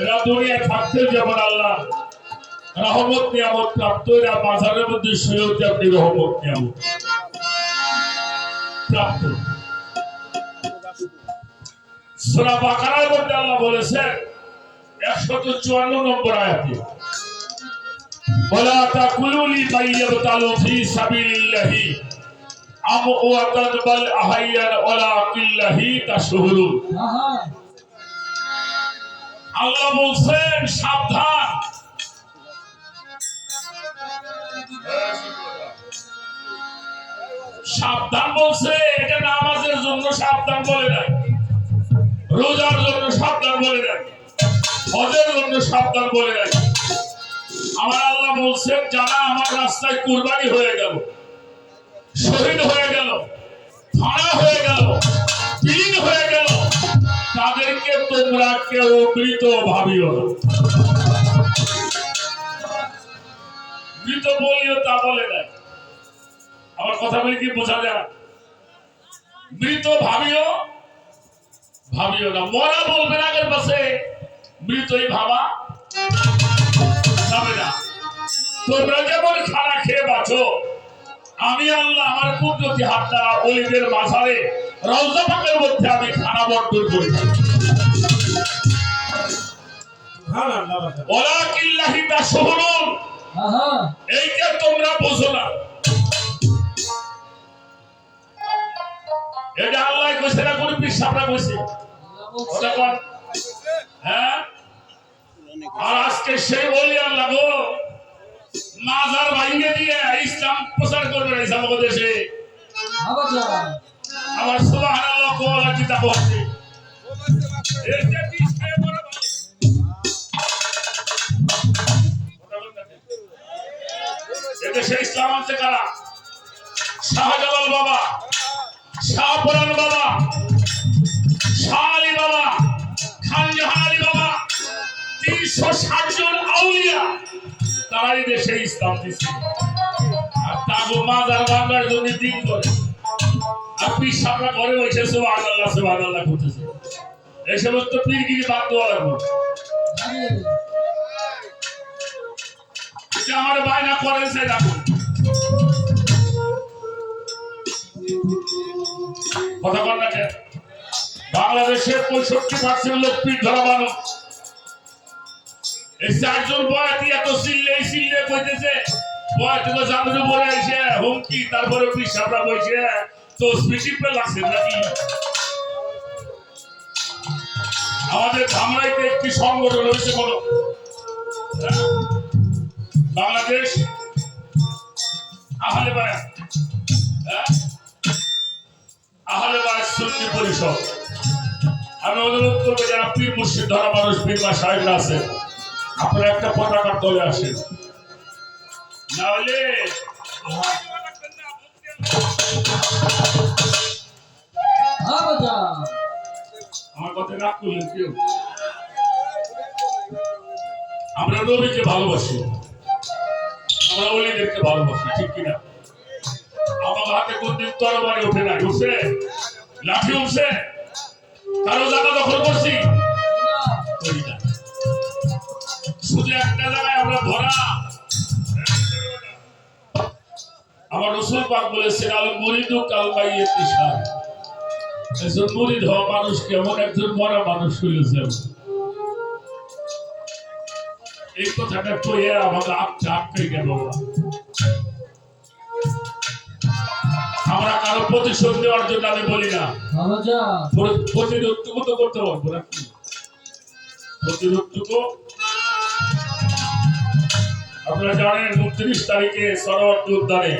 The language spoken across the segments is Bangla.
এরা দুনিয়া থাকতে যেমন আল্লাহ রহমত নিয়ামত প্রাপ্ত এরা বাজারের মধ্যে শুয়েও তেমনি রহমত নিয়ামত প্রাপ্ত সূরা বাকারার মধ্যে আল্লাহ বলেছেন একশত চুয়ান্ন নম্বর আয়াতে ولا تقولوا لمن يبتل في سبيل الله أمواتا بل أحيا ولكن الله تشعرون আহা আল্লাহ বলছেন, সাবধান। সাবধান বলছে, এটা নামাজের জন্য সাবধান বলে নাই। রোজার জন্য সাবধান বলে নাই। হজের জন্য সাবধান বলে নাই। আমার আল্লাহ বলছেন, যারা আমার রাস্তায় কুরবানি হয়ে গেল, শহীদ হয়ে গেল ফাড়া হয়ে গেল বিলীন হয়ে গেল তাদেরকে তোমরা কেউ মৃত ভাবিও না। মৃত বলিও তা বলে নাই। আমার কথা বলে কি বোঝা যায়? মৃত ভাবিও ভাবিও না। মরা বলবেন আগের পাশে, মৃতই ভাবা যাবে না। তোমরা যেমন খানা খেয়ে বাঁচো আমি আল্লাহ আমার কুদরতি হাত দ্বারা অলিদের মাঝারে রওজা পাকের মধ্যে আমি খানা বন্টন করি ওলা কিল্লাহি তা এইটা তোমরা বোঝো না। এটা আল্লাহ কইছে না কোন পিসাবরা কইছে? ওটা কোন হ্যাঁ? আর আজকে সেই বলি আল্লাহ গো মাজার ভাঙ্গে দিয়ে ইসলাম প্রচার করবে এই দেশে। সুবহানাল্লাহ কোলা কিতাব আছে। এদেশে ইসলাম আনছে কারা? শাহজালাল বাবা শাহপুরান বাবা শাহ আলী বাবা খান জাহান আলী বাবা তিনশো ষাট জন আউলিয়া তারাই দেশে ইসলাম আর তাগো বাংলার জন্য দিন করে। আর ঘরে বসে আল্লাহ আল্লাহ করতেছে। এই সমস্ত পীরগিরি বাদ দেওয়া লাগবে আমার বায়না করেন সে কথা বাংলাদেশের পঁয়ষট্টি পার্সেন্ট লোক পীর ধরা মানুষ চারজন বয়াতি এত সিল্লে সিল্লে কইতেছে। বয়াতি তো জানুরে বলে এসে হুমকি তারপরে পীর সাপড়া বইছে? তো স্পেশিপে লাগছে নাকি? আমাদের ধামরাইতে একটি সংগঠন হয়েছে বলো? বাংলাদেশ? আহলে বায়াত। হ্যাঁ? আহলে বায়াত সুন্নি পরিষদ। আমি অনুরোধ করব যারা পীর মুর্শিদ ধরা মানুষ বিমা সাহেবরা আছে। আপনারা একটা পতাকার দলে আসেন না হলে আমার কথা রাগ করলেন কেউ? আমরা নবীকে ভালোবাসি। আমরা অলিদেরকে ভালোবাসি ঠিক কিনা? আমার হাতে কোনদিন তরবারি ওঠে না উঠছে? লাঠি উঠছে? কারও জায়গা দখল করছি? একটা জায়গায় আমরা ধরা। আমার রসুল পাক বলেছেন আল মরিদু কাল বাইয়ে তিসার একজন মরিদ হওয়া মানুষ কেমন একজন মরা মানুষ হইলেছে এই কথাটা কইয়ে আমাদের আটটা আটকে গেল আমরা কারও প্রতিশোধ নেওয়ার জন্য আমি বলি না। প্রতিরোধটুকু তো করতে পারব নাকি? প্রতিরোধটুকু আপনারা জানেন উনত্রিশ তারিখে সরোয়ার্দী উদ্যানে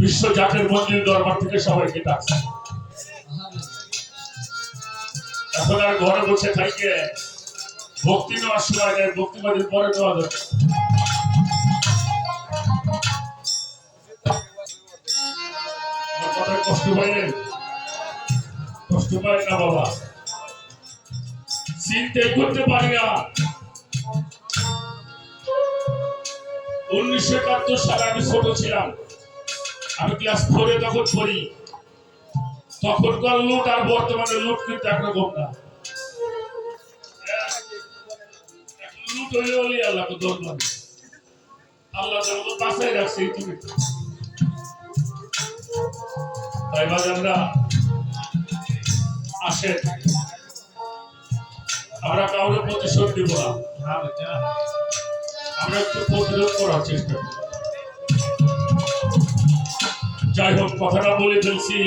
বিশ্ব জাতির মন্দির দরবার থেকে সবাইকে ডাকছে। এখন আর ঘরে বসে থাকে ভক্তি নেওয়ার সময় নেই, ভক্তি পরে নেওয়া যাবে। কষ্ট পাইলেন পাই না বাবা। চিন্তাই করতে পারি না। উনিশশো একাত্তর সালে আমি ছোট ছিলাম। আমি ক্লাস ফোরে পড়ি, তখনকার লুট আর বর্তমানে লুট কিন্তু একরকম না। লুট আল্লাহকে দরবার আল্লাহ যেমন বাঁচাই রাখছে তুমি তাই বাজানরা আসেন। আমরা কাউকে প্রতিশোধ দিব না। আমরা একটু প্রতিরোধ করার চেষ্টা করি। যাই হোক, কথাটা বলে ফেলছি।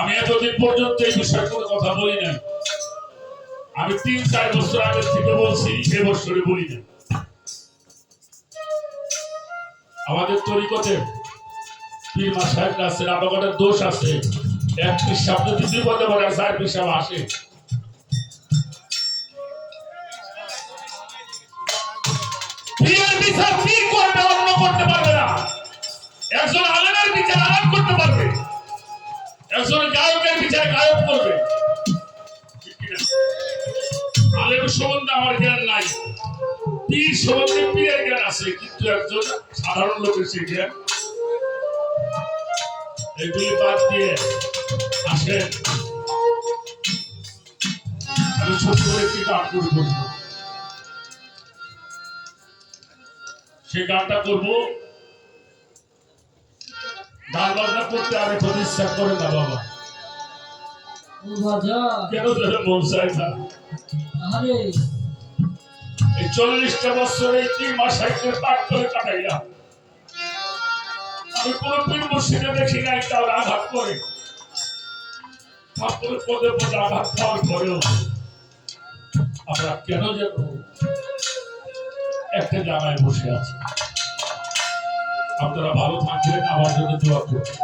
আমি এতদিন পর্যন্ত এই বিষয়ে কোনো কথা বলি না আমি তিন, চার বছর আগে থেকে বলছি, এ বছরে বলি না আমাদের তরিকতে পীর মা সাহেব আছে আবাগরের দোষ আছে। এক পিসাব যদি বিপদে পড়ে আর চার পিসাব আসে। বিচার পীর করবে, অন্য করতে পারবে না। একজন বিচার আলেম করতে পারবে। একজন গায়কের বিচার গায়ক করবে। ঠিক সম্বন্ধে আমার জ্ঞান নাই। পীর সম্বন্ধে পীরের জ্ঞান আছে, কিন্তু একজন সাধারণ লোকের সেই জ্ঞান এগুলি বাদ দিয়ে আসেন। আমি করে বলব সে গানটা করব। গান বাজনা করতে এখন ইচ্ছা করে না বাবা। কেন ধরে মন চায় না। এই চল্লিশটা বছর তিন মাস পাঠ করে কাটাইলাম আমি কোন দেখি নাই আঘাত করে। তারপরে পদে পদে আঘাত খাওয়ার পরেও আমরা কেন যেন একটা জায়গায় বসে আছি আপনারা ভালো থাকবেন, আমার জন্য দোয়া করবেন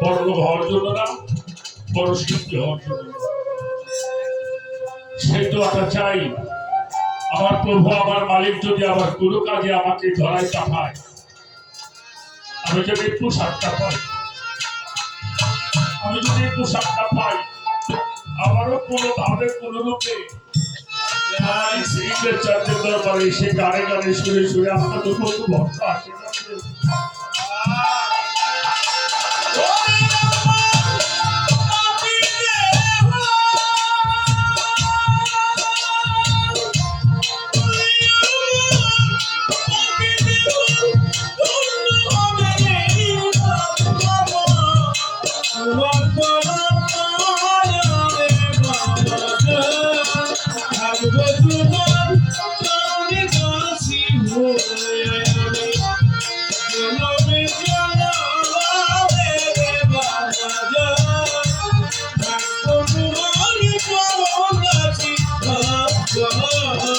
বড় লোক হওয়ার জন্য না, বড় শিল্পী হওয়ার জন্য। সেই দোয়াটা চাই, আমার প্রভু, আমার মালিক যদি আমার কোনো কাজে আমাকে ধরাই চাপায় আমি যদি একটু সাতটা পাই, আমি যদি একটু সাতটা পাই, আমারও কোনো ভাবে, কোনো রূপে এই সিংহের চারটে দরবারে সে গানে গানে সুরে সুরে আপনার তো ভক্ত আসে।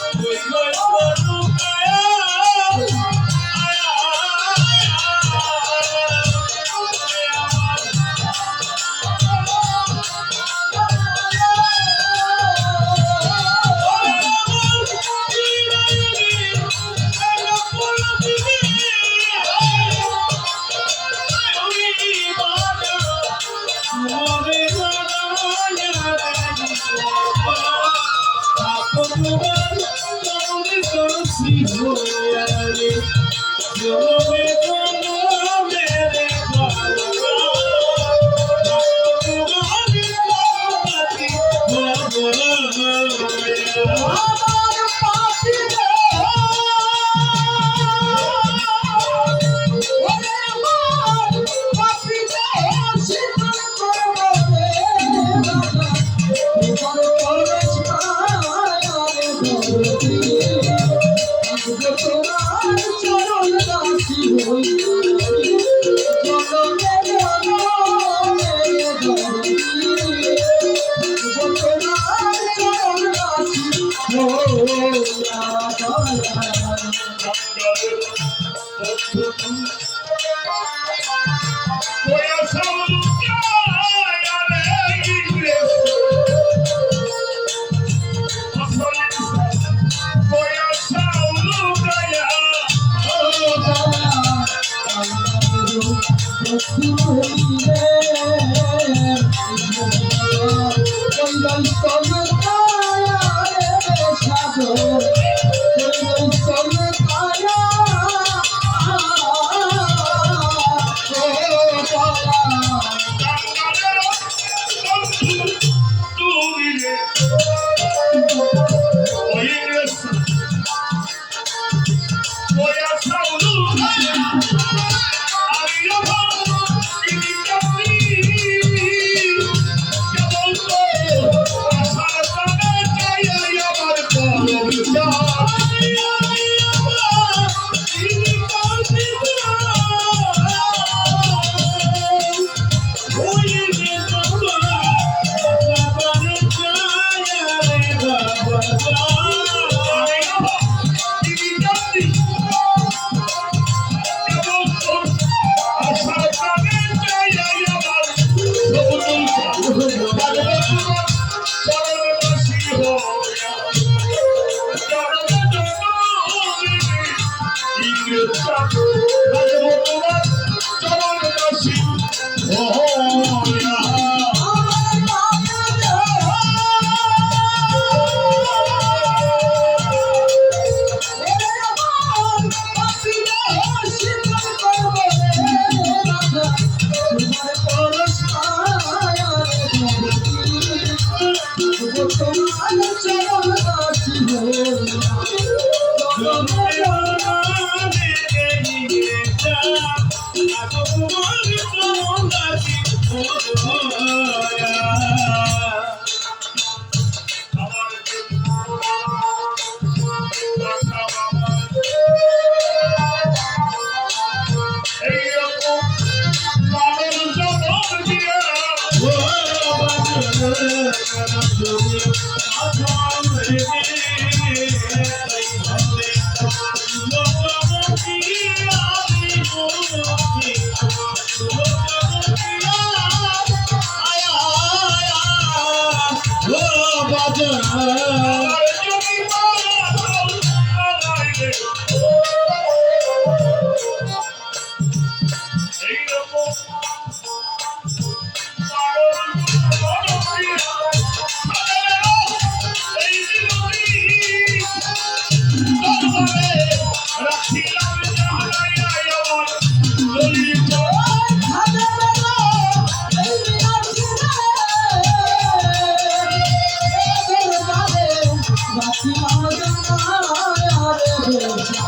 Let's go. জনমে জনমে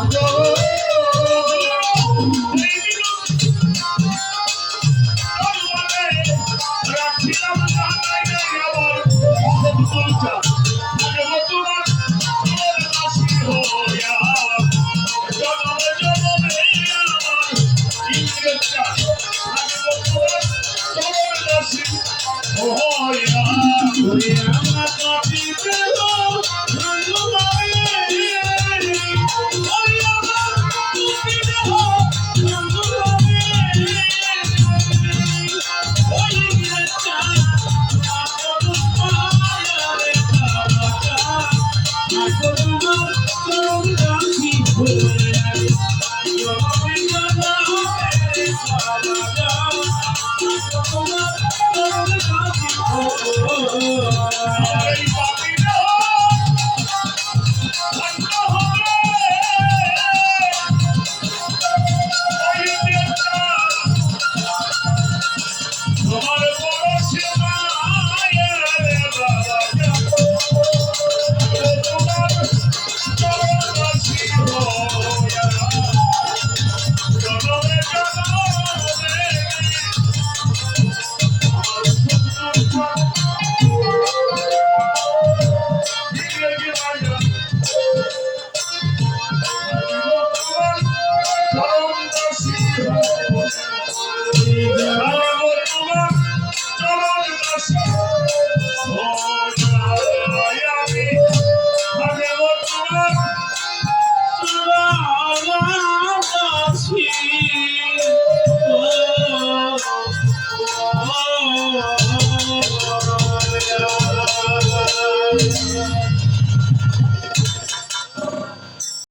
No.